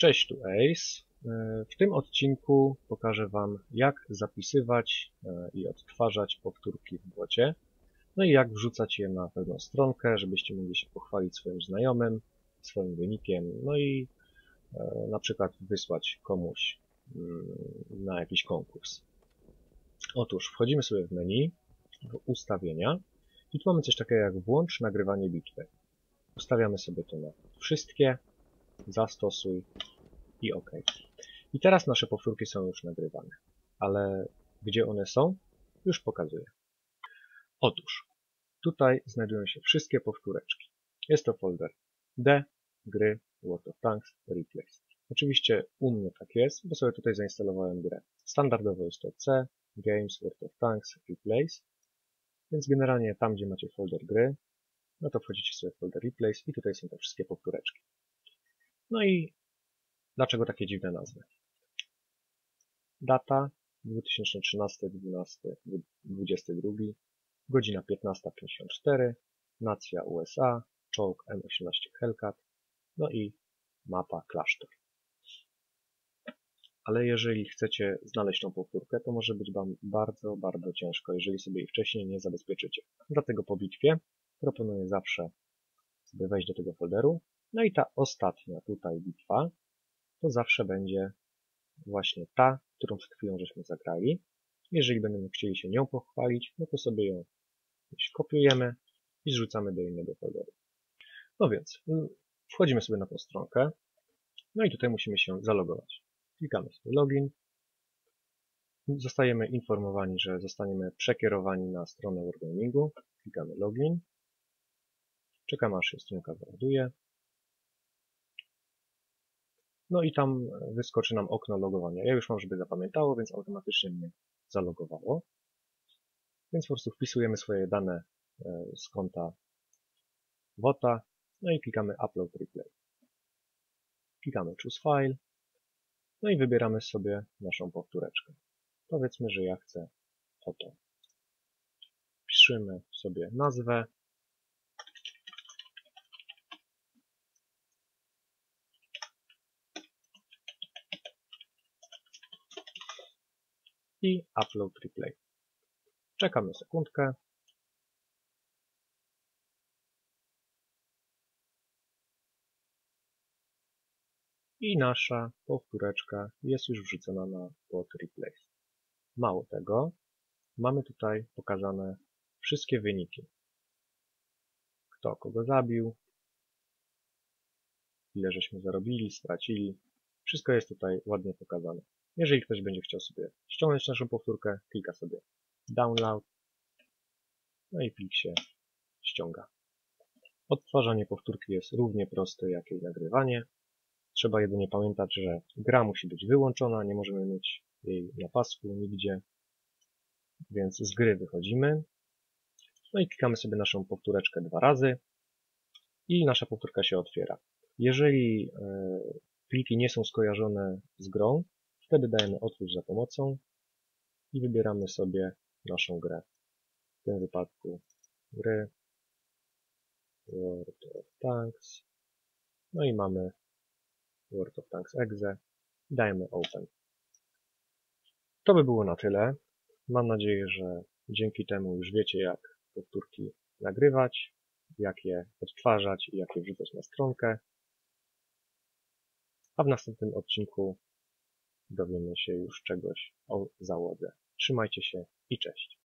Cześć, tu Ace. E, w tym odcinku pokażę Wam, jak zapisywać e, i odtwarzać powtórki w błocie, no i jak wrzucać je na pewną stronkę, żebyście mogli się pochwalić swoim znajomym, swoim wynikiem, no i e, na przykład wysłać komuś mm, na jakiś konkurs. Otóż wchodzimy sobie w menu, w ustawienia i tu mamy coś takiego jak włącz nagrywanie bitwy. Ustawiamy sobie to na wszystkie, zastosuj i OK. I teraz nasze powtórki są już nagrywane. Ale gdzie one są? Już pokazuję. Otóż, tutaj znajdują się wszystkie powtóreczki. Jest to folder D, gry, World of Tanks, Replays. Oczywiście u mnie tak jest, bo sobie tutaj zainstalowałem grę. Standardowo jest to C, Games, World of Tanks, Replays. Więc generalnie tam, gdzie macie folder gry, no to wchodzicie sobie w folder Replays i tutaj są te wszystkie powtóreczki. No i dlaczego takie dziwne nazwy? Data 2013-12-22, godzina 15.54, nacja USA, czołg M18 Hellcat, no i mapa klasztor. Ale jeżeli chcecie znaleźć tą powtórkę, to może być Wam bardzo, bardzo ciężko, jeżeli sobie jej wcześniej nie zabezpieczycie. Dlatego po bitwie proponuję zawsze sobie wejść do tego folderu, no i ta ostatnia tutaj bitwa to zawsze będzie właśnie ta, którą przed chwilą żeśmy zagrali. Jeżeli będziemy chcieli się nią pochwalić, no to sobie ją kopiujemy i zrzucamy do innego folderu. No więc, mm, wchodzimy sobie na tą stronkę, no i tutaj musimy się zalogować. Klikamy sobie login, zostajemy informowani, że zostaniemy przekierowani na stronę Wargamingu, klikamy login, czekamy aż się stronka załaduje, no i tam wyskoczy nam okno logowania. Ja już mam, żeby zapamiętało, więc automatycznie mnie zalogowało. Więc po prostu wpisujemy swoje dane e, z konta WOTA, no i klikamy Upload Replay. Klikamy Choose File, no i wybieramy sobie naszą powtóreczkę. Powiedzmy, że ja chcę oto. Piszemy sobie nazwę, i Upload Replay. Czekamy sekundkę. I nasza powtóreczka jest już wrzucona na pod replay. Mało tego, mamy tutaj pokazane wszystkie wyniki. Kto kogo zabił, ile żeśmy zarobili, stracili. Wszystko jest tutaj ładnie pokazane. Jeżeli ktoś będzie chciał sobie ściągnąć naszą powtórkę, klika sobie download, no i plik się ściąga. Odtwarzanie powtórki jest równie proste jak jej nagrywanie. Trzeba jedynie pamiętać, że gra musi być wyłączona, nie możemy mieć jej na pasku nigdzie, więc z gry wychodzimy. No i klikamy sobie naszą powtóreczkę dwa razy i nasza powtórka się otwiera. Jeżeli e, pliki nie są skojarzone z grą, Wtedy dajemy otwórz za pomocą i wybieramy sobie naszą grę. W tym wypadku gry World of Tanks. No i mamy World of Tanks Exe dajemy Open. To by było na tyle. Mam nadzieję, że dzięki temu już wiecie jak powtórki nagrywać, jak je odtwarzać i jak je wrzucać na stronkę. A w następnym odcinku dowiemy się już czegoś o załodze. Trzymajcie się i cześć.